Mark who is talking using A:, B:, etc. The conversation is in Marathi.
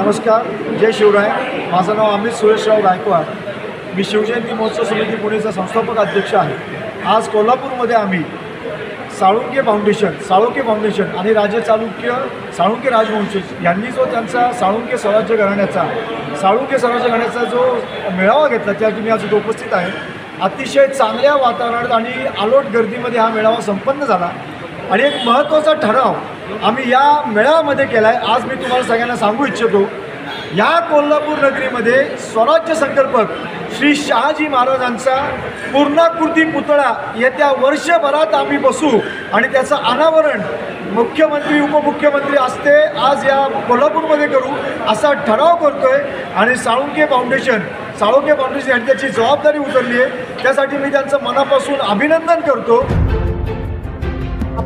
A: नमस्कार जय शिवराय. माझं नाव अमित सुरेशराव गायकवाड. मी शिवजयंती महोत्सव समिती पुणेचा संस्थापक अध्यक्ष आहे. आज कोल्हापूरमध्ये आम्ही साळुंके फाउंडेशन साळुंके फाउंडेशन आणि राजे चालुक्य साळुंके राजवंशी यांनी जो त्यांचा साळुंके स्वराज्य घराण्याचा साळुंके स्वराज्य घराण्याचा जो मेळावा घेतला त्यासाठी मी आज उपस्थित आहे. अतिशय चांगल्या वातावरणात आणि आलोट गर्दीमध्ये हा मेळावा संपन्न झाला. आणि एक महत्त्वाचा ठराव आम्ही या मेळाव्यामध्ये केला आहे आज मी तुम्हाला सगळ्यांना सांगू इच्छितो या कोल्हापूर नगरीमध्ये स्वराज्य संकल्पक श्री शहाजी महाराजांचा पूर्णाकृती पुतळा येत्या वर्षभरात आम्ही बसू आणि त्याचं अनावरण मुख्यमंत्री उपमुख्यमंत्री असते आज या कोल्हापूरमध्ये करू असा ठराव करतोय. आणि साळुंके फाउंडेशन साळुंके फाउंडेशन यांनी त्याची जबाबदारी उचलली आहे. त्यासाठी मी त्यांचं मनापासून अभिनंदन करतो.